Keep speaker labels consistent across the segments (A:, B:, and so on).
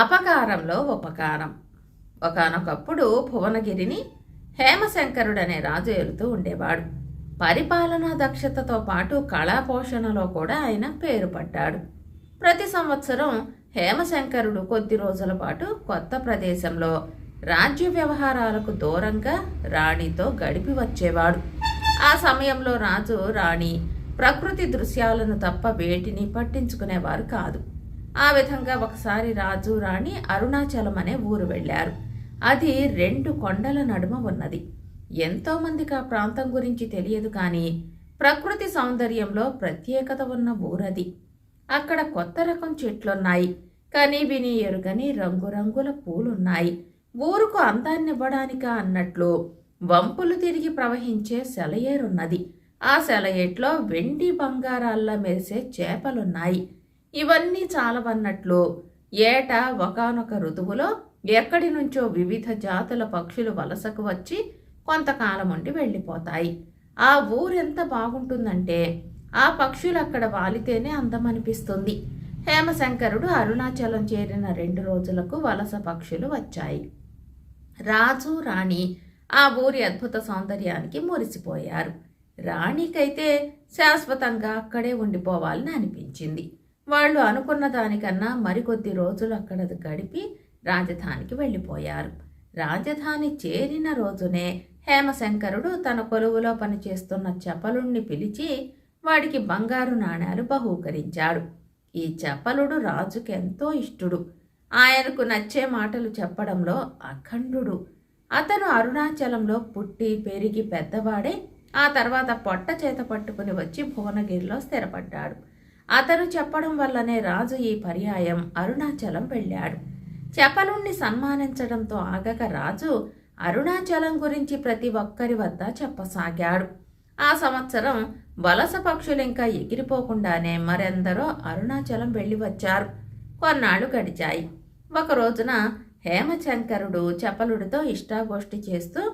A: అపకారంలో ఉపకారం ఒకనొకప్పుడు భువనగిరిని హేమశంకరుడనే రాజు ఏలుతూ ఉండేవాడు. పరిపాలనా దక్షతతో పాటు కళాపోషణలో కూడా ఆయన పేరు పడ్డాడు ప్రతి సంవత్సరం హేమశంకరుడు కొద్ది రోజుల పాటు కొత్త ప్రదేశంలో రాజ్య వ్యవహారాలకు దూరంగా రాణితో గడిపి వచ్చేవాడు. ఆ సమయంలో రాజు రాణి ప్రకృతి దృశ్యాలను తప్ప వేటిని పట్టించుకునేవారు కాదు. ఆ విధంగా ఒకసారి రాజు రాణి అరుణాచలం అనే ఊరు వెళ్ళారు. అది రెండు కొండల నడుమ ఉన్నది. ఎంతోమందికి ఆ ప్రాంతం గురించి తెలియదు కానీ ప్రకృతి సౌందర్యంలో ప్రత్యేకత ఉన్న ఊరది. అక్కడ కొత్త రకం చెట్లున్నాయి. కానీ విని ఎరుగని రంగురంగుల పూలున్నాయి. ఊరుకు అందాన్నివ్వడానికా అన్నట్లు వంపులు తిరిగి ప్రవహించే సెలయేరున్నది. ఆ సెలయేట్లో వెండి బంగారాల్లా మెరిసే చేపలున్నాయి. ఇవన్నీ చాలవన్నట్లు ఏటా ఒకనొక ఋతువులో ఎక్కడి నుంచో వివిధ జాతుల పక్షులు వలసకు వచ్చి కొంతకాలం ఉండి వెళ్ళిపోతాయి. ఆ ఊరెంత బాగుంటుందంటే ఆ పక్షులు అక్కడ వాలితేనే అందమనిపిస్తుంది. హేమశంకరుడు అరుణాచలం చేరిన రెండు రోజులకు వలస పక్షులు వచ్చాయి. రాజు రాణి ఆ ఊరి అద్భుత సౌందర్యానికి మురిసిపోయారు. రాణికైతే శాశ్వతంగా అక్కడే ఉండిపోవాలని అనిపించింది. వాళ్ళు అనుకున్న దానికన్నా మరికొద్ది రోజులు అక్కడ గడిపి రాజధానికి వెళ్ళిపోయారు. రాజధాని చేరిన రోజునే హేమశంకరుడు తన కొలువులో పనిచేస్తున్న చపలుణ్ణి పిలిచి వాడికి బంగారు నాణేలు బహూకరించాడు. ఈ చపలుడు రాజుకెంతో ఇష్టుడు. ఆయనకు నచ్చే మాటలు చెప్పడంలో అఖండుడు. అతను అరుణాచలంలో పుట్టి పెరిగి పెద్దవాడే ఆ తర్వాత పొట్ట చేత పట్టుకుని వచ్చి భువనగిరిలో స్థిరపడ్డాడు. అతను చెప్పడం వల్లనే రాజు ఈ పర్యాయం అరుణాచలం వెళ్ళాడు. చపలుణ్ణి సన్మానించడంతో ఆగక రాజు అరుణాచలం గురించి ప్రతి ఒక్కరి వద్ద చెప్పసాగాడు. ఆ సంవత్సరం వలస పక్షులు ఇంకా ఎగిరిపోకుండానే మరెందరో అరుణాచలం వెళ్ళి వచ్చారు. కొన్నాళ్ళు గడిచాయి. ఒక రోజున హేమశంకరుడు చపలుడితో ఇష్టాగోష్ఠి చేస్తూ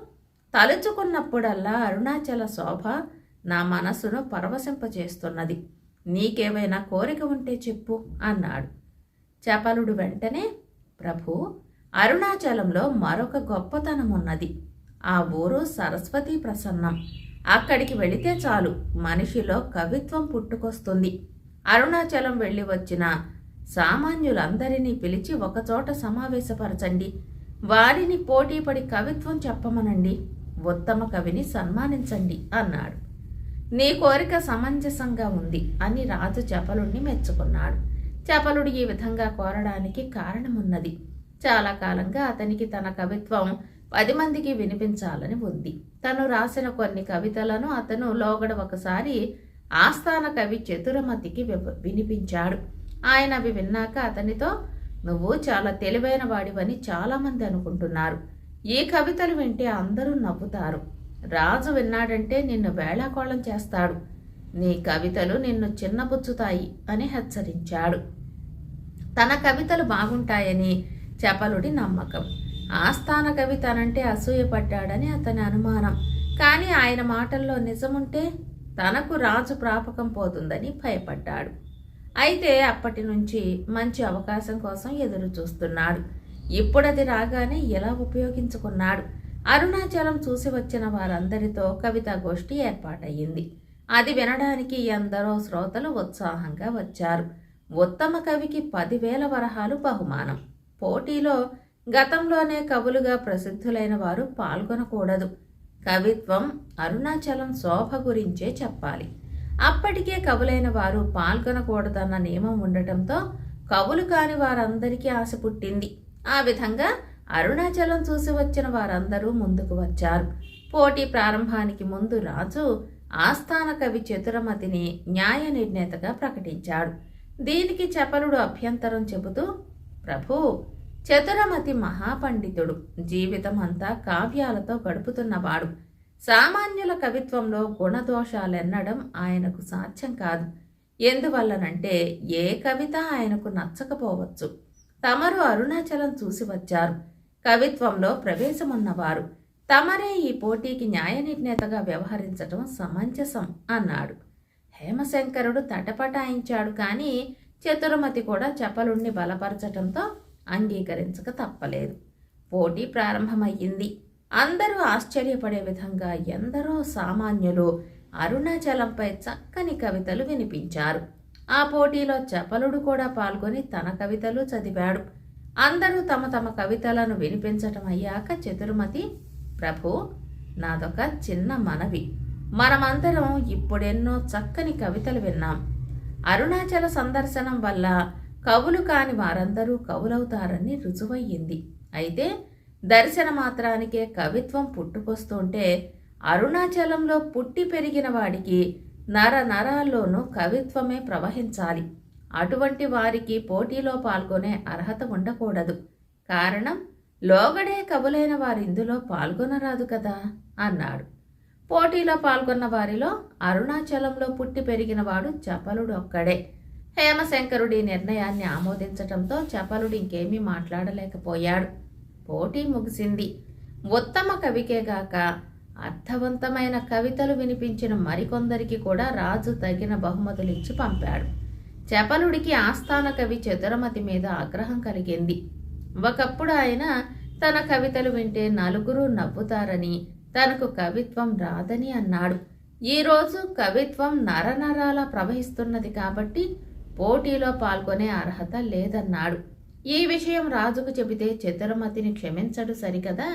A: తలుచుకున్నప్పుడల్లా అరుణాచల శోభ నా మనసును పరవశింపచేస్తున్నది నీకేమైనా కోరిక ఉంటే చెప్పు అన్నాడు. చపలుడు వెంటనే ప్రభు అరుణాచలంలో మరొక గొప్పతనం ఉన్నది. ఆ ఊరు సరస్వతి ప్రసన్నం. అక్కడికి వెళితే చాలు మనిషిలో కవిత్వం పుట్టుకొస్తుంది. అరుణాచలం వెళ్ళి వచ్చిన సామాన్యులందరినీ పిలిచి ఒకచోట సమావేశపరచండి. వారిని పోటీపడి కవిత్వం చెప్పమనండి. ఉత్తమ కవిని సన్మానించండి అన్నాడు. నీ కోరిక సమంజసంగా ఉంది అని రాజు చపలుడిని మెచ్చుకున్నాడు. చపలుడు ఈ విధంగా కోరడానికి కారణమున్నది. చాలా కాలంగా అతనికి తన కవిత్వం పది మందికి వినిపించాలని ఉంది. తను రాసిన కొన్ని కవితలను అతను లోగడ ఒకసారి ఆస్థాన కవి చతురమతికి వినిపించాడు. ఆయన అవి విన్నాక అతనితో నువ్వు చాలా తెలివైన వాడివని చాలామంది అనుకుంటున్నారు. ఈ కవితలు వింటే అందరూ నవ్వుతారు. రాజు విన్నాడంటే నిన్ను వేళాకోళం చేస్తాడు. నీ కవితలు నిన్ను చిన్నబుచ్చుతాయి అని హెచ్చరించాడు. తన కవితలు బాగుంటాయని చపలుడి నమ్మకం. ఆస్థాన కవి తనంటే అసూయపడ్డాడని అతని అనుమానం. కానీ ఆయన మాటల్లో నిజముంటే తనకు రాజు ప్రాపకం పోతుందని భయపడ్డాడు. అయితే అప్పటి నుంచి మంచి అవకాశం కోసం ఎదురు చూస్తున్నాడు ఇప్పుడది రాగానే ఎలా ఉపయోగించుకున్నాడు? అరుణాచలం చూసి వచ్చిన వారందరితో కవితా గోష్ఠి ఏర్పాటయ్యింది. అది వినడానికి ఎందరో శ్రోతలు ఉత్సాహంగా వచ్చారు. ఉత్తమ కవికి పదివేల వరహాలు బహుమానం. పోటీలో గతంలోనే కవులుగా ప్రసిద్ధులైన వారు పాల్గొనకూడదు. కవిత్వం అరుణాచలం శోభ గురించే చెప్పాలి. అప్పటికే కవులైన వారు పాల్గొనకూడదన్న నియమం ఉండటంతో కవులు కాని వారందరికీ ఆశ పుట్టింది. ఆ విధంగా అరుణాచలం చూసి వచ్చిన వారందరూ ముందుకు వచ్చారు. పోటీ ప్రారంభానికి ముందు రాజు ఆస్థాన కవి చతురమతిని న్యాయ నిర్ణేతగా ప్రకటించాడు. దీనికి చపలుడు అభ్యంతరం చెబుతూ ప్రభు చతురమతి మహాపండితుడు. జీవితం అంతా కావ్యాలతో గడుపుతున్నవాడు. సామాన్యుల కవిత్వంలో గుణదోషాలెన్నడం ఆయనకు సాధ్యం కాదు. ఎందువల్లనంటే ఏ కవిత ఆయనకు నచ్చకపోవచ్చు. తమరు అరుణాచలం చూసి వచ్చారు. కవిత్వంలో ప్రవేశమున్నవారు. తమరే ఈ పోటీకి న్యాయ నిర్ణేతగా వ్యవహరించటం సమంజసం అన్నాడు. హేమశంకరుడు తటపటాయించాడు కానీ చతురమతి కూడా చెప్పలుణ్ణి బలపరచటంతో అంగీకరించక తప్పలేదు. పోటీ ప్రారంభమయ్యింది. అందరూ ఆశ్చర్యపడే విధంగా ఎందరో సామాన్యులు అరుణాచలంపై చక్కని కవితలు వినిపించారు. ఆ పోటీలో చపలుడు కూడా పాల్గొని తన కవితలు చదివాడు. అందరూ తమ తమ కవితలను వినిపించటం అయ్యాక చతుర్మతి ప్రభు నాదొక చిన్న మనవి. మనమందరం ఇప్పుడెన్నో చక్కని కవితలు విన్నాం. అరుణాచల సందర్శనం వల్ల కవులు కాని వారందరూ కవులవుతారని రుజువయ్యింది. అయితే దర్శన మాత్రానికే కవిత్వం పుట్టుకొస్తుంటే అరుణాచలంలో పుట్టి పెరిగిన వాడికి నర నరాల్లోనూ కవిత్వమే ప్రవహించాలి. అటువంటి వారికి పోటీలో పాల్గొనే అర్హత ఉండకూడదు. కారణం లోగడే కబులైన వారు ఇందులో పాల్గొనరాదు కదా అన్నాడు. పోటీలో పాల్గొన్న వారిలో అరుణాచలంలో పుట్టి పెరిగిన వాడు చపలుడు ఒక్కడే. హేమశంకరుడి నిర్ణయాన్ని ఆమోదించటంతో చపలుడు ఇంకేమీ మాట్లాడలేకపోయాడు. పోటీ ముగిసింది. ఉత్తమ కవికేగాక అర్థవంతమైన కవితలు వినిపించిన మరికొందరికి కూడా రాజు తగిన బహుమతులు ఇచ్చి పంపాడు. చపలుడికి ఆస్థాన కవి చతురమతి మీద ఆగ్రహం కలిగింది. ఒకప్పుడు ఆయన తన కవితలు వింటే నలుగురు నవ్వుతారని తనకు కవిత్వం రాదని అన్నాడు. ఈరోజు కవిత్వం నరనరాల ప్రవహిస్తున్నది కాబట్టి పోటీలో పాల్గొనే అర్హత లేదన్నాడు. ఈ విషయం రాజుకు చెబితే చతురమతిని క్షమించడు సరికదా?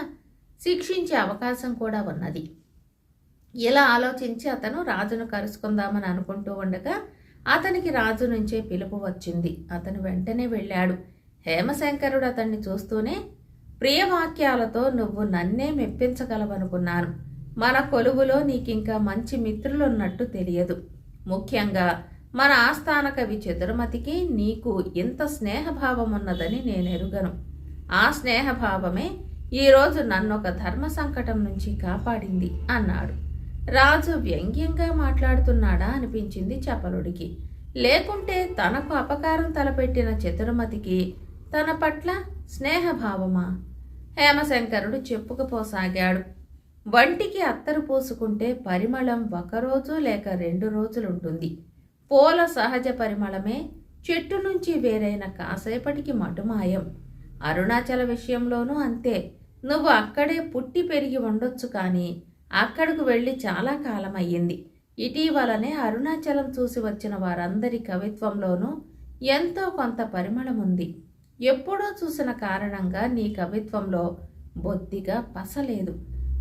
A: శిక్షించే అవకాశం కూడా ఉన్నది. ఇలా ఆలోచించి అతను రాజును కలుసుకుందామని అనుకుంటూ ఉండగా అతనికి రాజు నుంచే పిలుపు వచ్చింది. అతను వెంటనే వెళ్ళాడు. హేమశంకరుడు అతన్ని చూస్తూనే ప్రియవాక్యాలతో నువ్వు నన్నే మెప్పించగలవనుకున్నాను. మన కొలువులో నీకింకా మంచి మిత్రులున్నట్టు తెలియదు. ముఖ్యంగా మన ఆస్థాన కవి చతుర్మతికి నీకు ఇంత స్నేహభావం ఉన్నదని నేను ఎరుగను ఆ స్నేహభావమే ఈరోజు నన్ను ఒక ధర్మ సంకటం నుంచి కాపాడింది అన్నాడు. రాజు వ్యంగ్యంగా మాట్లాడుతున్నాడా అనిపించింది చపలుడికి. లేకుంటే తనకు అపకారం తలపెట్టిన చతురమతికి తన పట్ల స్నేహభావమా? హేమశంకరుడు చెప్పుకుపోసాగాడు. వంటికి అత్తరు పోసుకుంటే పరిమళం ఒకరోజు లేక రెండు రోజులుంటుంది. పూల సహజ పరిమళమే చెట్టు నుంచి వేరైన కాసేపటికి మటుమాయం. అరుణాచల విషయంలోనూ అంతే. నువ్వు అక్కడే పుట్టి పెరిగి ఉండొచ్చు కానీ అక్కడకు వెళ్ళి చాలా కాలం అయ్యింది ఇటీవలనే అరుణాచలం చూసి వచ్చిన వారందరి కవిత్వంలోనూ ఎంతో కొంత పరిమళం ఉంది ఎప్పుడో చూసిన కారణంగా నీ కవిత్వంలో బొత్తిగా పసలేదు.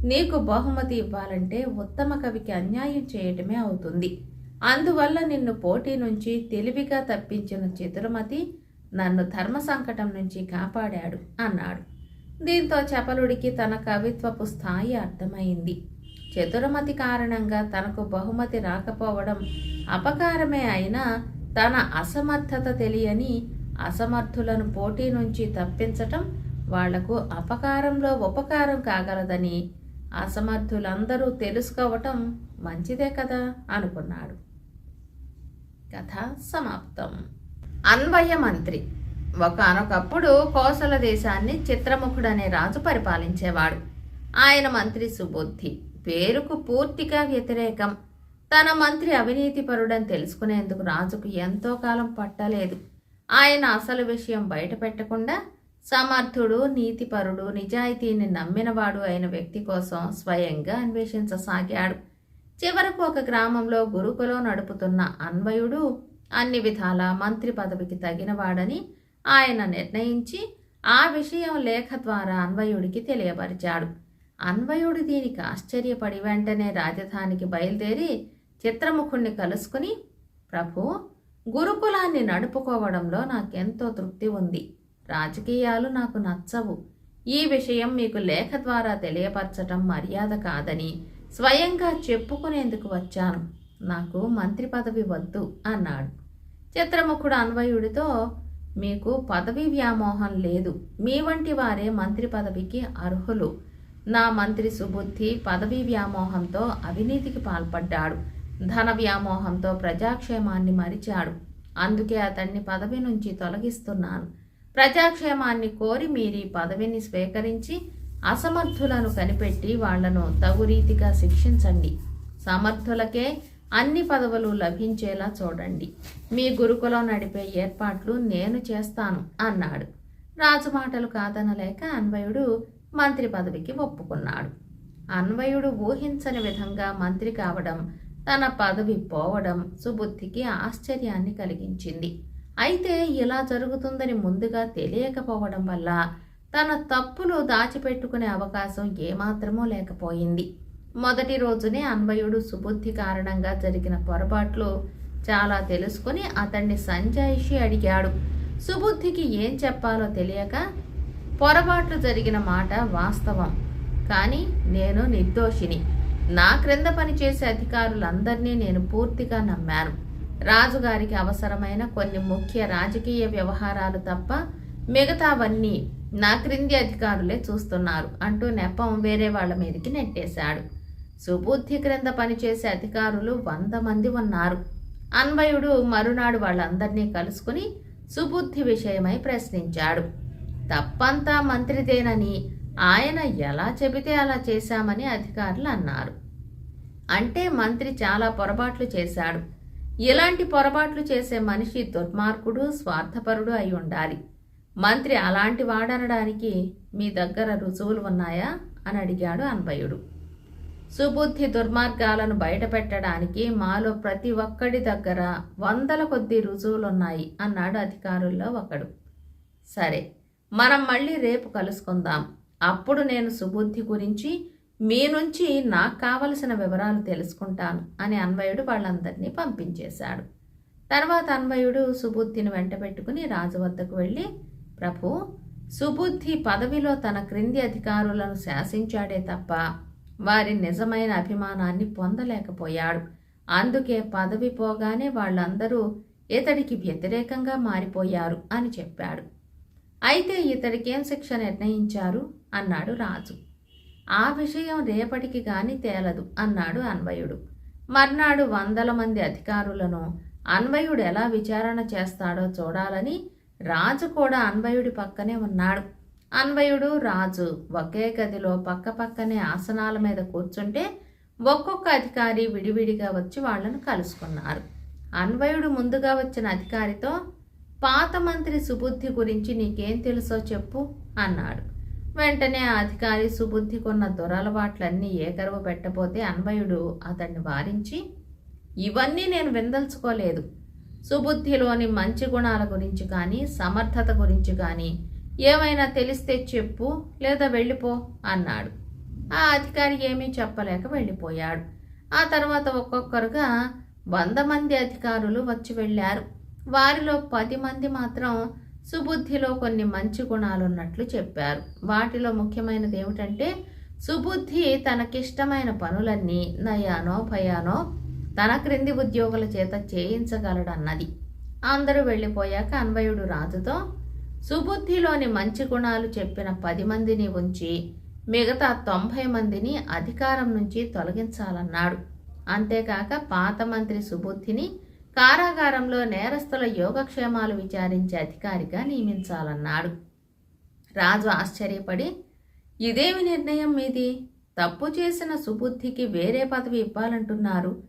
A: నీకు బహుమతి ఇవ్వాలంటే ఉత్తమ కవికి అన్యాయం చేయటమే అవుతుంది. అందువల్ల నిన్ను పోటీ నుంచి తెలివిగా తప్పించిన చతురమతి నన్ను ధర్మ సంకటం నుంచి కాపాడాడు అన్నాడు. దీంతో చపలుడికి తన కవిత్వపు స్థాయి అర్థమైంది. చతురమతి కారణంగా తనకు బహుమతి రాకపోవడం అపకారమే అయినా తన అసమర్థత తెలియని అసమర్థులను పోటీ నుంచి తప్పించటం వాళ్ళకు అపకారంలో ఉపకారం కాగలదని అసమర్థులందరూ తెలుసుకోవటం మంచిదే కదా అనుకున్నాడు. కథ సమాప్తం. అన్వయ మంత్రి. ఒకనొకప్పుడు కోసల దేశాన్ని చిత్రముఖుడనే రాజు పరిపాలించేవాడు. ఆయన మంత్రి సుబుద్ధి. పేరుకు పూర్తిగా వ్యతిరేకం. తన మంత్రి అవినీతిపరుడని తెలుసుకునేందుకు రాజుకు ఎంతో కాలం పట్టలేదు. ఆయన అసలు విషయం బయటపెట్టకుండా సమర్థుడు నీతిపరుడు నిజాయితీని నమ్మినవాడు అయిన వ్యక్తి కోసం స్వయంగా అన్వేషించసాగాడు. చివరకు ఒక గ్రామంలో గురుకులో నడుపుతున్న అన్వయుడు అన్ని విధాల మంత్రి పదవికి తగినవాడని ఆయన నిర్ణయించి ఆ విషయం లేఖ ద్వారా అన్వయుడికి తెలియపరిచాడు. అన్వయుడు దీనికి ఆశ్చర్యపడి వెంటనే రాజధానికి బయలుదేరి చిత్రముఖుణ్ణి కలుసుకుని ప్రభు గురుకులాన్ని నడుపుకోవడంలో నాకెంతో తృప్తి ఉంది. రాజకీయాలు నాకు నచ్చవు. ఈ విషయం మీకు లేఖ ద్వారా తెలియపరచటం మర్యాద కాదని స్వయంగా చెప్పుకునేందుకు వచ్చాను. నాకు మంత్రి పదవి వద్దు అన్నాడు. చిత్రముఖుడు అన్వయుడితో మీకు పదవి వ్యామోహం లేదు. మీ వంటి వారే మంత్రి పదవికి అర్హులు. నా మంత్రి సుబుద్ధి పదవీ వ్యామోహంతో అవినీతికి పాల్పడ్డాడు. ధన వ్యామోహంతో ప్రజాక్షేమాన్ని మరిచాడు. అందుకే అతన్ని పదవి నుంచి తొలగిస్తున్నాను. ప్రజాక్షేమాన్ని కోరి మీరీ పదవిని స్వీకరించి అసమర్థులను కనిపెట్టి వాళ్ళను తగురీతిగా శిక్షించండి. సమర్థులకే అన్ని పదవులు లభించేలా చూడండి. మీ గురుకులం నడిపే ఏర్పాట్లు నేను చేస్తాను అన్నాడు. రాజు మాటలు కాదనలేక అన్వయుడు మంత్రి పదవికి ఒప్పుకున్నాడు. అన్వయుడు ఊహించని విధంగా మంత్రి కావడం తన పదవి పోవడం సుబుద్ధికి ఆశ్చర్యాన్ని కలిగించింది. అయితే ఇలా జరుగుతుందని ముందుగా తెలియకపోవడం వల్ల తన తప్పులు దాచిపెట్టుకునే అవకాశం ఏమాత్రమూ లేకపోయింది. మొదటి రోజునే అన్వయుడు సుబుద్ధి కారణంగా జరిగిన పొరపాట్లు చాలా తెలుసుకుని అతన్ని సంజాయిషి అడిగాడు. సుబుద్ధికి ఏం చెప్పాలో తెలియక పొరపాట్లు జరిగిన మాట వాస్తవం. కానీ నేను నిర్దోషిని. నా క్రింద పనిచేసే అధికారులందరినీ నేను పూర్తిగా నమ్మాను. రాజుగారికి అవసరమైన కొన్ని ముఖ్య రాజకీయ వ్యవహారాలు తప్ప మిగతావన్నీ నా క్రింది అధికారులే చూస్తున్నారు అంటూ నెపం వేరే వాళ్ళ మీదకి నెట్టేశాడు. సుబుద్ధి క్రింద పనిచేసే అధికారులు వంద మంది ఉన్నారు. అన్వయుడు మరునాడు వాళ్ళందరినీ కలుసుకుని సుబుద్ధి విషయమై ప్రశ్నించాడు. తప్పంతా మంత్రిదేనని ఆయన ఎలా చెబితే అలా చేశామని అధికారులు అన్నారు. అంటే మంత్రి చాలా పొరపాట్లు చేశాడు. ఇలాంటి పొరపాట్లు చేసే మనిషి దుర్మార్గుడు స్వార్థపరుడు అయి ఉండాలి. మంత్రి అలాంటి వాడనడానికి మీ దగ్గర రుజువులు ఉన్నాయా? అని అడిగాడు అన్వయుడు. సుబుద్ధి దుర్మార్గాలను బయటపెట్టడానికి మాలో ప్రతి ఒక్కడి దగ్గర వందల కొద్ది రుజువులున్నాయి అన్నాడు అధికారుల్లో ఒకడు. సరే మనం మళ్ళీ రేపు కలుసుకుందాం. అప్పుడు నేను సుబుద్ధి గురించి మీ నుంచి నాకు కావలసిన వివరాలు తెలుసుకుంటాను అని అన్వయుడు వాళ్ళందరినీ పంపించేశాడు. తర్వాత అన్వయుడు సుబుద్ధిని వెంటబెట్టుకుని రాజు వద్దకు వెళ్ళి ప్రభు సుబుద్ధి పదవిలో తన క్రింది అధికారులను శాసించాడే తప్ప వారి నిజమైన అభిమానాన్ని పొందలేకపోయాడు. అందుకే పదవి పోగానే వాళ్ళందరూ ఇతడికి వ్యతిరేకంగా మారిపోయారు అని చెప్పాడు. అయితే ఇతడికేం శిక్ష నిర్ణయించారు? అన్నాడు రాజు. ఆ విషయం రేపటికి గాని తేలదు అన్నాడు అన్వయుడు. మర్నాడు వందల మంది అధికారులను అన్వయుడు ఎలా విచారణ చేస్తాడో చూడాలని రాజు కూడా అన్వయుడి పక్కనే ఉన్నాడు. అన్వయుడు రాజు ఒకే గదిలో పక్క పక్కనే ఆసనాల మీద కూర్చుంటే ఒక్కొక్క అధికారి విడివిడిగా వచ్చి వాళ్ళను కలుసుకున్నారు. అన్వయుడు ముందుగా వచ్చిన అధికారితో పాత మంత్రి సుబుద్ధి గురించి నీకేం తెలుసో చెప్పు అన్నాడు. వెంటనే ఆ అధికారి సుబుద్ధికున్న దురలవాట్లన్నీ ఏకరువు పెట్టబోతే అన్వయుడు అతన్ని వారించి ఇవన్నీ నేను విందల్చుకోలేదు. సుబుద్ధిలోని మంచి గుణాల గురించి కానీ సమర్థత గురించి కానీ ఏమైనా తెలిస్తే చెప్పు లేదా వెళ్ళిపో అన్నాడు. ఆ అధికారి ఏమీ చెప్పలేక వెళ్ళిపోయాడు. ఆ తర్వాత ఒక్కొక్కరుగా వంద మంది అధికారులు వచ్చి వెళ్ళారు. వారిలో పది మంది మాత్రం సుబుద్ధిలో కొన్ని మంచి గుణాలు ఉన్నట్లు చెప్పారు. వాటిలో ముఖ్యమైనది ఏమిటంటే సుబుద్ధి తనకిష్టమైన పనులన్నీ నయానో భయానో తన క్రింది ఉద్యోగుల చేత చేయించగలడన్నది. అందరూ వెళ్ళిపోయాక అన్వయుడు రాజుతో సుబుద్ధిలోని మంచి గుణాలు చెప్పిన పది మందిని ఉంచి మిగతా తొంభై మందిని అధికారం నుంచి తొలగించాలన్నాడు. అంతేకాక పాత మంత్రి సుబుద్ధిని కారాగారంలో నేరస్తుల యోగక్షేమాలు విచారించే అధికారిగా నియమించాలన్నాడు. రాజు ఆశ్చర్యపడి ఇదేమి నిర్ణయం మీది? తప్పు చేసిన సుబుద్ధికి వేరే పదవి ఇవ్వాలంటున్నారు.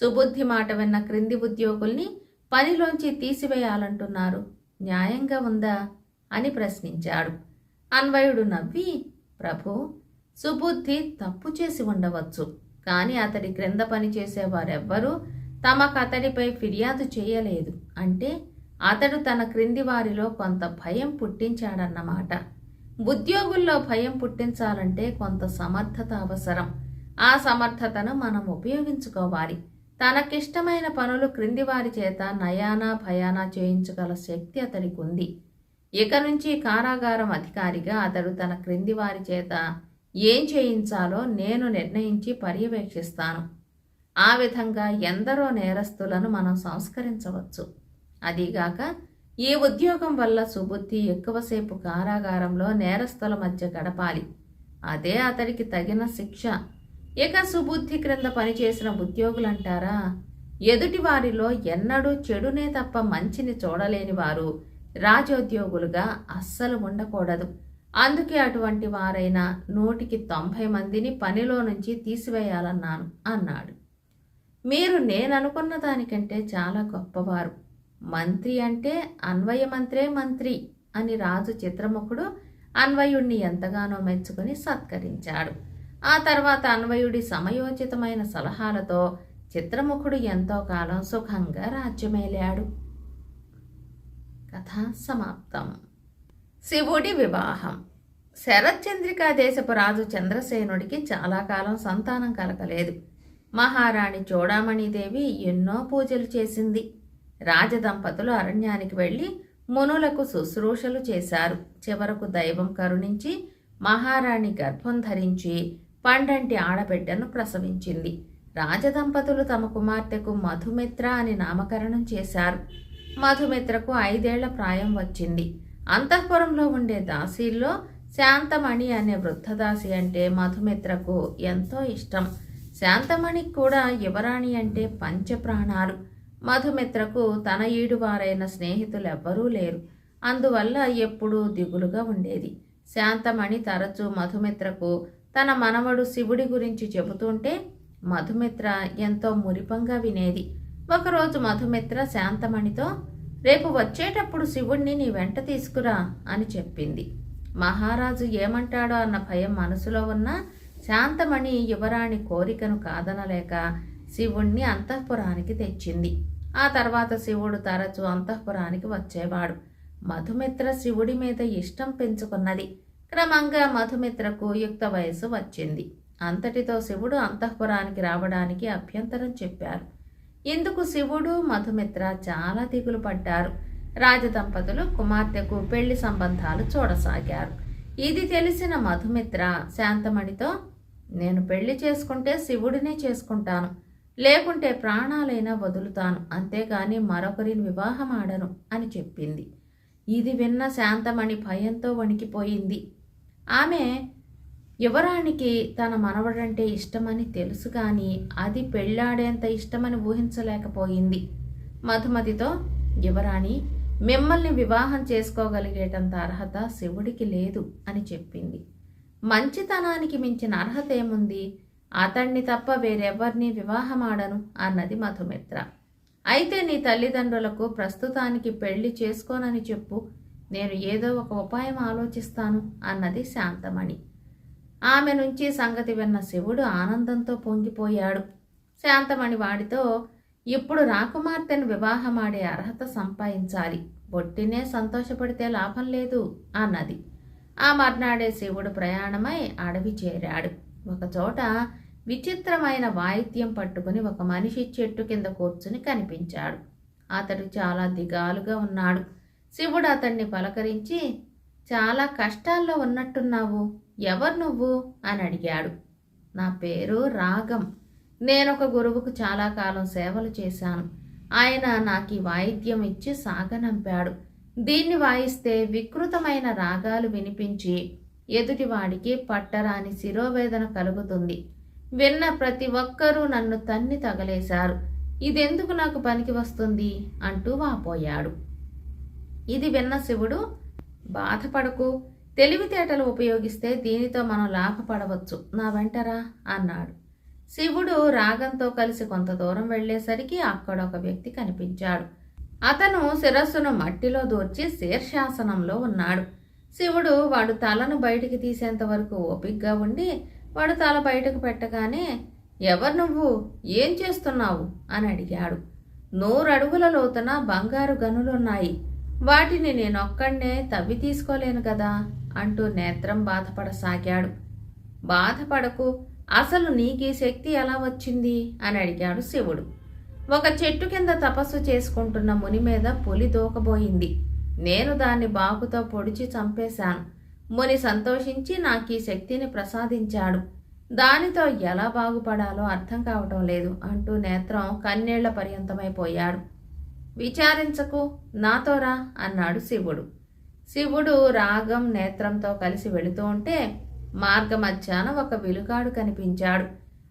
A: సుబుద్ధి మాట విన్న క్రింది ఉద్యోగుల్ని పనిలోంచి తీసివేయాలంటున్నారు. న్యాయంగా ఉందా? అని ప్రశ్నించాడు. అన్వయుడు నవ్వి ప్రభు సుబుద్ధి తప్పు చేసి ఉండవచ్చు. కానీ అతడి క్రింద పనిచేసేవారెవ్వరూ తమకు అతడిపై ఫిర్యాదు చేయలేదు. అంటే అతడు తన క్రింది వారిలో కొంత భయం పుట్టించాడన్నమాట. ఉద్యోగుల్లో భయం పుట్టించాలంటే కొంత సమర్థత అవసరం. ఆ సమర్థతను మనం ఉపయోగించుకోవాలి. తనకిష్టమైన పనులు క్రింది వారి చేత నయానా భయానా చేయించగల శక్తి అతడికి ఉంది ఇక నుంచి కారాగారం అధికారిగా అతడు తన క్రింది వారి చేత ఏం చేయించాలో నేను నిర్ణయించి పర్యవేక్షిస్తాను. ఆ విధంగా ఎందరో నేరస్తులను మనం సంస్కరించవచ్చు. అదీగాక ఈ ఉద్యోగం వల్ల సుబుద్ధి ఎక్కువసేపు కారాగారంలో నేరస్తుల మధ్య గడపాలి. అదే అతడికి తగిన శిక్ష. ఇక సుబుద్ధి క్రింద పనిచేసిన ఉద్యోగులంటారా? ఎదుటి వారిలో ఎన్నడూ చెడునే తప్ప మంచిని చూడలేని వారు రాజోద్యోగులుగా అస్సలు ఉండకూడదు. అందుకే అటువంటి వారైనా నూటికి తొంభై మందిని పనిలో నుంచి తీసివేయాలన్నాను అన్నాడు. మీరు నేననుకున్న దానికంటే చాలా గొప్పవారు. మంత్రి అంటే అన్వయ మంత్రే మంత్రి అని రాజు చిత్రముఖుడు అన్వయుణ్ణి ఎంతగానో మెచ్చుకుని సత్కరించాడు. ఆ తర్వాత అన్వయుడి సమయోచితమైన సలహాలతో చిత్రముఖుడు ఎంతో కాలం సుఖంగా రాజ్యమేలాడు. కథ సమాప్తం. శివుడి వివాహం. శరత్చంద్రికా దేశపు రాజు చంద్రసేనుడికి చాలా కాలం సంతానం కలగలేదు. మహారాణి చూడామణిదేవి ఎన్నో పూజలు చేసింది. రాజదంపతులు అరణ్యానికి వెళ్ళి మునులకు శుశ్రూషలు చేశారు. చివరకు దైవం కరుణించి మహారాణి గర్భం ధరించి పండంటి ఆడబిడ్డను ప్రసవించింది. రాజదంపతులు తమ కుమార్తెకు మధుమిత్ర అని నామకరణం చేశారు. మధుమిత్రకు ఐదేళ్ళ ప్రాయం వచ్చింది. అంతఃపురంలో ఉండే దాసీల్లో శాంతమణి అనే వృద్ధదాసి అంటే మధుమిత్రకు ఎంతో ఇష్టం. శాంతమణికి కూడా యువరాణి అంటే పంచప్రాణాలు. మధుమిత్రకు తన ఈడువారైన స్నేహితులు ఎవ్వరూ లేరు. అందువల్ల ఎప్పుడూ దిగులుగా ఉండేది. శాంతమణి తరచూ మధుమిత్రకు తన మనవడు శివుడి గురించి చెబుతుంటే మధుమిత్ర ఎంతో మురిపంగా వినేది. ఒకరోజు మధుమిత్ర శాంతమణితో రేపు వచ్చేటప్పుడు శివుణ్ణి నీ వెంట తీసుకురా అని చెప్పింది. మహారాజు ఏమంటాడో అన్న భయం మనసులో ఉన్న శాంతమణి యువరాణి కోరికను కాదనలేక శివుణ్ణి అంతఃపురానికి తెచ్చింది. ఆ తర్వాత శివుడు తరచూ అంతఃపురానికి వచ్చేవాడు. మధుమిత్ర శివుడి మీద ఇష్టం పెంచుకున్నది. క్రమంగా మధుమిత్రకు యుక్త వయసు వచ్చింది. అంతటితో శివుడు అంతఃపురానికి రావడానికి అభ్యంతరం చెప్పారు. ఇందుకు శివుడు మధుమిత్ర చాలా దిగులు పడ్డారు. రాజదంపతులు కుమార్తెకు పెళ్ళి సంబంధాలు చూడసాగారు. ఇది తెలిసిన మధుమిత్ర శాంతమణితో నేను పెళ్ళి చేసుకుంటే శివుడినే చేసుకుంటాను. లేకుంటే ప్రాణాలైనా వదులుతాను. అంతేగాని మరొకరిని వివాహం ఆడను అని చెప్పింది. ఇది విన్న శాంతమణి భయంతో వణికిపోయింది. ఆమె యువరానికి తన మనవడంటే ఇష్టమని తెలుసు కానీ అది పెళ్ళాడేంత ఇష్టమని ఊహించలేకపోయింది. మధుమతితో యువరాణి మిమ్మల్ని వివాహం చేసుకోగలిగేటంత అర్హత శివుడికి లేదు అని చెప్పింది. మంచితనానికి మించిన అర్హత ఏముంది? అతన్ని తప్ప వేరెవ్వరిని వివాహమాడను అన్నది మధుమిత్ర. అయితే నీ తల్లిదండ్రులకు ప్రస్తుతానికి పెళ్ళి చేసుకోనని చెప్పు. నేను ఏదో ఒక ఉపాయం ఆలోచిస్తాను అన్నది శాంతమణి. ఆమె నుంచి సంగతి విన్న శివుడు ఆనందంతో పొంగిపోయాడు. శాంతమణి వాడితో ఇప్పుడు రాకుమార్తెను వివాహమాడే అర్హత సంపాదించాలి. బొట్టినే సంతోషపడితే లాభం లేదు అన్నది. ఆ మర్నాడే శివుడు ప్రయాణమై అడవి చేరాడు. ఒకచోట విచిత్రమైన వాయిద్యం పట్టుకుని ఒక మనిషి చెట్టు కింద కూర్చుని కనిపించాడు. అతడు చాలా దిగాలుగా ఉన్నాడు. శివుడు అతన్ని పలకరించి చాలా కష్టాల్లో ఉన్నట్టున్నావు. ఎవరు నువ్వు? అని అడిగాడు. నా పేరు రాగం. నేనొక గురువుకు చాలా కాలం సేవలు చేశాను. ఆయన నాకు ఈ వాయిద్యం ఇచ్చి సాగనంపాడు. దీన్ని వాయిస్తే వికృతమైన రాగాలు వినిపించి ఎదుటివాడికి పట్టరాని శిరోవేదన కలుగుతుంది. విన్న ప్రతి ఒక్కరూ నన్ను తన్ని తగలేశారు. ఇదెందుకు నాకు పనికి వస్తుంది? అంటూ వాపోయాడు. ఇది విన్న శివుడు బాధపడకు. తెలివితేటలు ఉపయోగిస్తే దీనితో మనం లాభపడవచ్చు. నా వెంటరా? అన్నాడు. శివుడు రాగంతో కలిసి కొంత దూరం వెళ్ళేసరికి అక్కడ ఒక వ్యక్తి కనిపించాడు. అతను శిరస్సును మట్టిలో దూర్చి శీర్షాసనంలో ఉన్నాడు. శివుడు వాడు తలను బయటికి తీసేంత వరకు ఓపిగ్గా ఉండి వాడు తల బయటకు పెట్టగానే ఎవరు నువ్వు? ఏం చేస్తున్నావు? అని అడిగాడు. నూరడుగుల లోతున బంగారు గనులున్నాయి. వాటిని నేనొక్కడే తవ్వి తీసుకోలేను కదా అంటూ నేత్రం బాధపడసాగాడు. బాధపడకు. అసలు నీకు ఈ శక్తి ఎలా వచ్చింది? అని అడిగాడు శివుడు. ఒక చెట్టు కింద తపస్సు చేసుకుంటున్న ముని మీద పులి దూకబోయింది. నేను దాన్ని బాకుతో పొడిచి చంపేశాను. ముని సంతోషించి నాకు ఈ శక్తిని ప్రసాదించాడు. దానితో ఎలా బాగుపడాలో అర్థం కావటం లేదు అంటూ నేత్రం కన్నీళ్ళ పర్యంతమైపోయాడు విచారించకు నాతో రా అన్నాడు శివుడు. శివుడు రాగం నేత్రంతో కలిసి వెళుతూ ఉంటే మార్గ మధ్యాహ్నం ఒక విలుకాడు కనిపించాడు.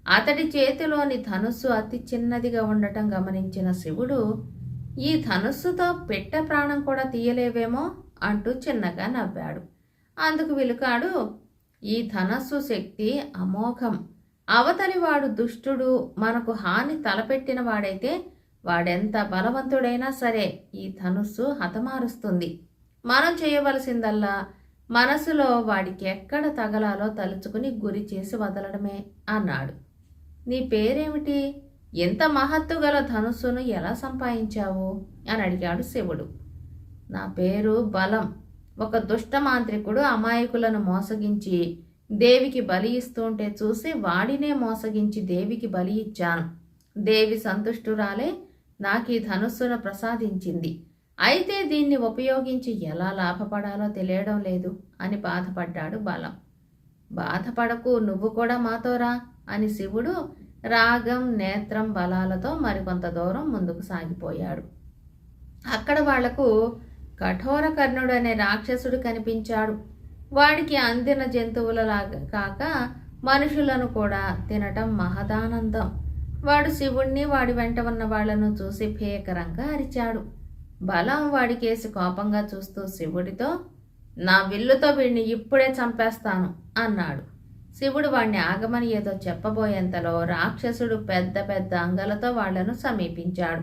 A: అతడి చేతిలోని ధనుస్సు అతి చిన్నదిగా ఉండటం గమనించిన శివుడు ఈ ధనుస్సుతో పెట్ట ప్రాణం కూడా తీయలేవేమో? అంటూ చిన్నగా నవ్వాడు. అందుకు విలుకాడు ఈ ధనస్సు శక్తి అమోఘం. అవతలివాడు దుష్టుడు మనకు హాని తలపెట్టిన వాడైతే వాడెంత బలవంతుడైనా సరే ఈ ధనుస్సు హతమారుస్తుంది. మనం చేయవలసిందల్లా మనసులో వాడికి ఎక్కడ తగలాలో తలుచుకుని గురి చేసి వదలడమే అన్నాడు. నీ పేరేమిటి? ఎంత మహత్తు గల ధనుస్సును ఎలా సంపాదించావు? అని అడిగాడు శివుడు. నా పేరు బలం. ఒక దుష్ట మాంత్రికుడు అమాయకులను మోసగించి దేవికి బలి ఇస్తుంటే చూసి వాడినే మోసగించి దేవికి బలి ఇచ్చాను. దేవి సంతుష్టురాలే నాకు ఈ ధనుస్సును ప్రసాదించింది. అయితే దీన్ని ఉపయోగించి ఎలా లాభపడాలో తెలియడం లేదు అని బాధపడ్డాడు బలం. బాధపడకు నువ్వు కూడా మాతోరా అని శివుడు రాగం నేత్రం బలాలతో మరికొంత దూరం ముందుకు సాగిపోయాడు. అక్కడ వాళ్ళకు కఠోర కర్ణుడు అనే రాక్షసుడు కనిపించాడు. వాడికి అందిన జంతువులలాగా కాక మనుషులను కూడా తినటం మహదానందం. వాడు శివుణ్ణి వాడి వెంట ఉన్న వాళ్ళను చూసి భీకరంగా అరిచాడు. బలం వాడికేసి కోపంగా చూస్తూ శివుడితో నా విల్లుతో వీడిని ఇప్పుడే చంపేస్తాను అన్నాడు. శివుడు వాణ్ణి ఆగమని ఏదో చెప్పబోయేంతలో రాక్షసుడు పెద్ద పెద్ద అంగలతో వాళ్ళను సమీపించాడు.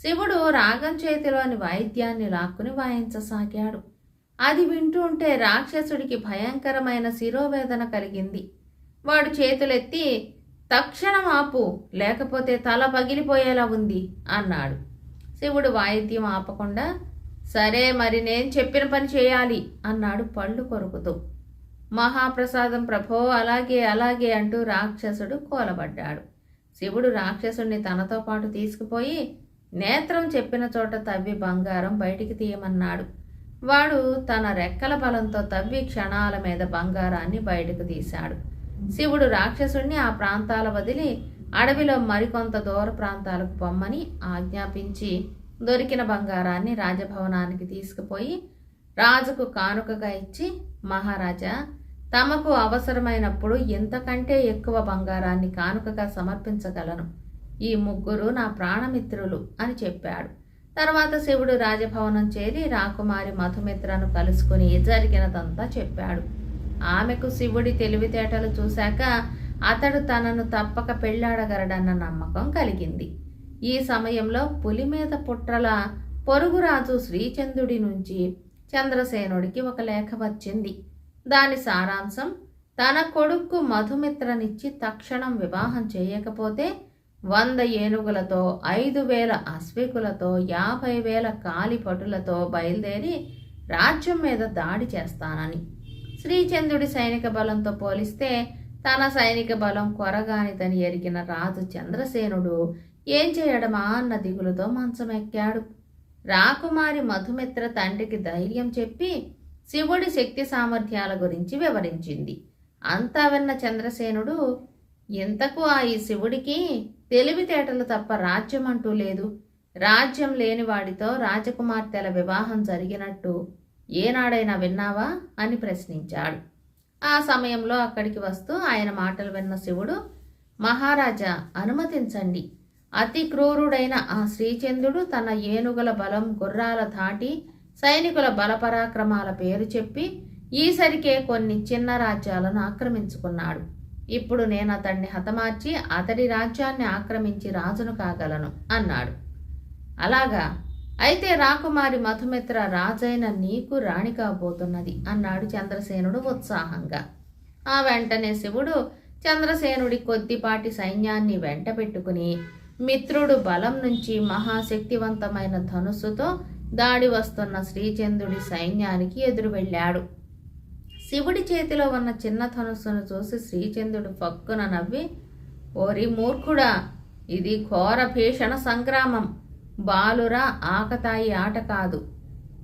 A: శివుడు రాగం చేతిలోని వాయిద్యాన్ని లాక్కుని వాయించసాగాడు. అది వింటూ ఉంటే రాక్షసుడికి భయంకరమైన శిరోవేదన కలిగింది. వాడు చేతులెత్తి తక్షణం ఆపు లేకపోతే తల పగిలిపోయేలా ఉంది అన్నాడు. శివుడు వాయిద్యం ఆపకుండా సరే మరి నేను చెప్పిన పని చేయాలి అన్నాడు పళ్ళు కొరుకుతూ. మహాప్రసాదం ప్రభో అలాగే అలాగే అంటూ రాక్షసుడు కోలబడ్డాడు. శివుడు రాక్షసుడిని తనతో పాటు తీసుకుపోయి నేత్రం చెప్పిన చోట తవ్వి బంగారం బయటికి తీయమన్నాడు. వాడు తన రెక్కల బలంతో తవ్వి క్షణాల మీద బంగారాన్ని బయటకు తీశాడు. శివుడు రాక్షసుణ్ణి ఆ ప్రాంతాల వదిలి అడవిలో మరికొంత దూర ప్రాంతాలకు పొమ్మని ఆజ్ఞాపించి దొరికిన బంగారాన్ని రాజభవనానికి తీసుకుపోయి రాజుకు కానుకగా ఇచ్చి మహారాజా తమకు అవసరమైనప్పుడు ఇంతకంటే ఎక్కువ బంగారాన్ని కానుకగా సమర్పించగలను. ఈ ముగ్గురు నా ప్రాణమిత్రులు అని చెప్పాడు. తర్వాత శివుడు రాజభవనం చేరి రాకుమారి మధుమిత్రను కలుసుకుని జరిగినదంతా చెప్పాడు. ఆమెకు శివుడి తెలివితేటలు చూశాక అతడు తనను తప్పక పెళ్ళాడగలడన్న నమ్మకం కలిగింది. ఈ సమయంలో పులి మీద పుట్రల పొరుగురాజు శ్రీచంద్రుడి నుంచి చంద్రసేనుడికి ఒక లేఖ వచ్చింది. దాని సారాంశం తన కొడుక్కు మధుమిత్రనిచ్చి తక్షణం వివాహం చేయకపోతే వంద ఏనుగులతో ఐదు వేల అశ్వికులతో యాభై వేల కాలిపటులతో బయలుదేరి రాజ్యం మీద దాడి చేస్తానని. శ్రీచంద్రుడి సైనిక బలంతో పోలిస్తే తన సైనిక బలం కొరగానిదని ఎరిగిన రాజు చంద్రసేనుడు ఏం చేయడమా అన్న దిగులతో మంచమెక్కాడు రాకుమారి మధుమిత్ర తండ్రికి ధైర్యం చెప్పి శివుడి శక్తి సామర్థ్యాల గురించి వివరించింది. అంతా విన్న చంద్రసేనుడు ఇంతకు ఆ ఈ శివుడికి తెలివితేటలు తప్ప రాజ్యం అంటూ లేదు. రాజ్యం లేని వాడితో రాజకుమార్తెల వివాహం జరిగినట్టు ఏనాడైనా విన్నావా? అని ప్రశ్నించాడు. ఆ సమయంలో అక్కడికి వస్తూ ఆయన మాటలు విన్న శివుడు మహారాజా అనుమతించండి. అతి క్రూరుడైన ఆ శ్రీచంద్రుడు తన ఏనుగుల బలం గుర్రాల ధాటి సైనికుల బలపరాక్రమాల పేరు చెప్పి ఈసరికే కొన్ని చిన్న రాజ్యాలను ఆక్రమించుకున్నాడు. ఇప్పుడు నేను అతన్ని హతమార్చి అతడి రాజ్యాన్ని ఆక్రమించి రాజును కాగలను అన్నాడు. అలాగా అయితే రాకుమారి మధుమిత్ర రాజైన నీకు రాణి కాబోతున్నది అన్నాడు చంద్రసేనుడు ఉత్సాహంగా. ఆ వెంటనే శివుడు చంద్రసేనుడి కొద్దిపాటి సైన్యాన్ని వెంట పెట్టుకుని మిత్రుడు బలం నుంచి మహాశక్తివంతమైన ధనుస్సుతో దాడి వస్తున్న శ్రీచంద్రుడి సైన్యానికి ఎదురు వెళ్ళాడు. శివుడి చేతిలో ఉన్న చిన్న ధనుస్సును చూసి శ్రీచంద్రుడు పక్కున నవ్వి ఓరి మూర్ఖుడా ఇది ఘోర భీషణ సంగ్రామం. బాలురా ఆకతాయి ఆట కాదు.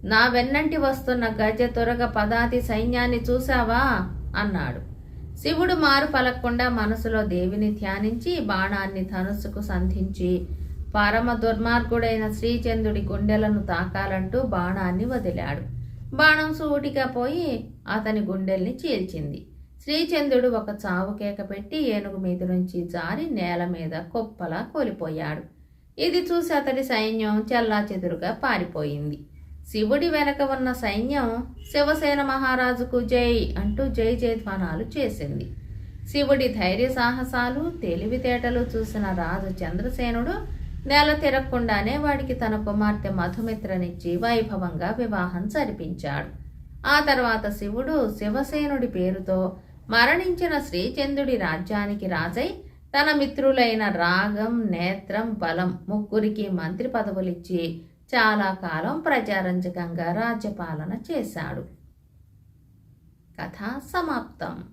A: నా వెన్నంటి వస్తున్న గజ తురగ పదాతి సైన్యాన్ని చూశావా? అన్నాడు. శివుడు మారు పలక్కుండా మనసులో దేవిని ధ్యానించి బాణాన్ని ధనుస్సుకు సంధించి పరమ దుర్మార్గుడైన శ్రీచంద్రుడి గుండెలను తాకాలంటూ బాణాన్ని వదిలాడు. బాణం సూటిగా పోయి అతని గుండెల్ని చీల్చింది. శ్రీచంద్రుడు ఒక చావు కేక పెట్టి ఏనుగు మీద నుంచి జారి నేల మీద కుప్పలా కోలిపోయాడు. ఇది చూసి అతడి సైన్యం చెల్లాచెదురుగా పారిపోయింది. శివుడి వెనక ఉన్న సైన్యం శివసేన మహారాజుకు జై అంటూ జై జయధ్వానాలు చేసింది. శివుడి ధైర్య సాహసాలు తెలివితేటలు చూసిన రాజు చంద్రసేనుడు నెల తిరగకుండానే వాడికి తన కుమార్తె మధుమిత్రనిచ్చి వైభవంగా వివాహం జరిపించాడు. ఆ తర్వాత శివుడు శివసేనుడి పేరుతో మరణించిన శ్రీచంద్రుడి రాజ్యానికి రాజై తన మిత్రులైన రాగం నేత్రం బలం ముగ్గురికి మంత్రి పదవులిచ్చి చాలా కాలం ప్రజారంజకంగా రాజ్యపాలన చేశాడు. కథ సమాప్తం.